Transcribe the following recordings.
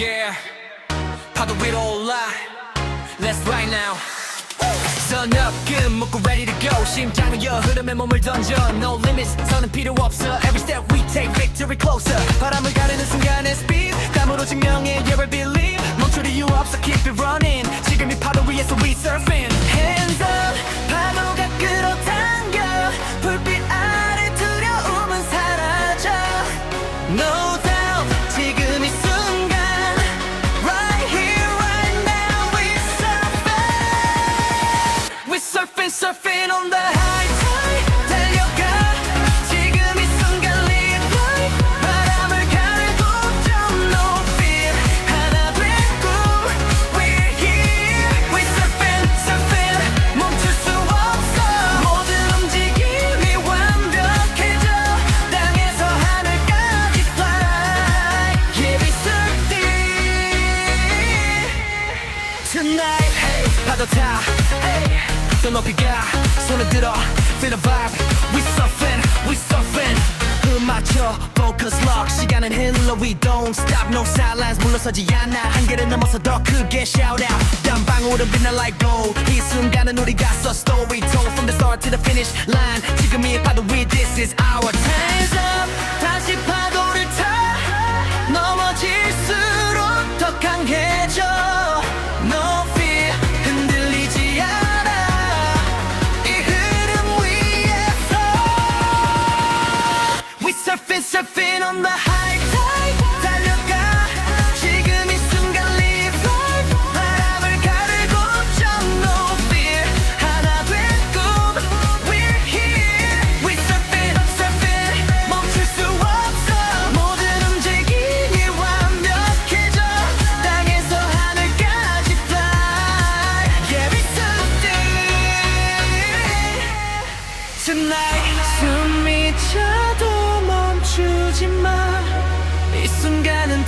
yeah 파도 위로 올라 Let's ride now Sun up, good, 먹고 ready to go 심장을 여 흐름에 몸을 던져 No limits, 선은 필요 없어 Every step we take, victory closer 바람을 surfing, surfing on the high tide 달려가 지금 이 순간 live life 바람을 가르고 좀 높이 하나 되고 We're here We surfing, surfing 멈출 수 없어 모든 움직임이 완벽해져 땅에서 하늘까지 fly Yeah we surfing Tonight hey, 파도 타 hey, 더 높이 가 손을 들어 Feel the vibe We surfing We surfing 흠 맞춰 Focus lock 시간은 흘러 We don't stop No sidelines 물러서지 않아 한계를 넘어서 더 크게 shout out 땀 방울은 빛나 like gold 이 순간은 우리가 써 story told From the start to the finish line 지금 이 파도 위 This is our time's up surfing surfing on the high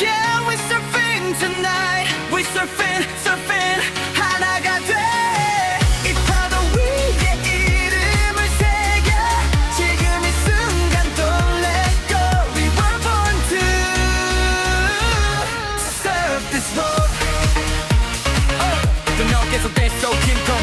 Yeah, we surfing tonight We surfing, surfing 하나가 돼이 파도 위에 이름을 새겨 지금 이 순간 Don't let go We were born to surf this boat 또 너 계속 돼 so keep going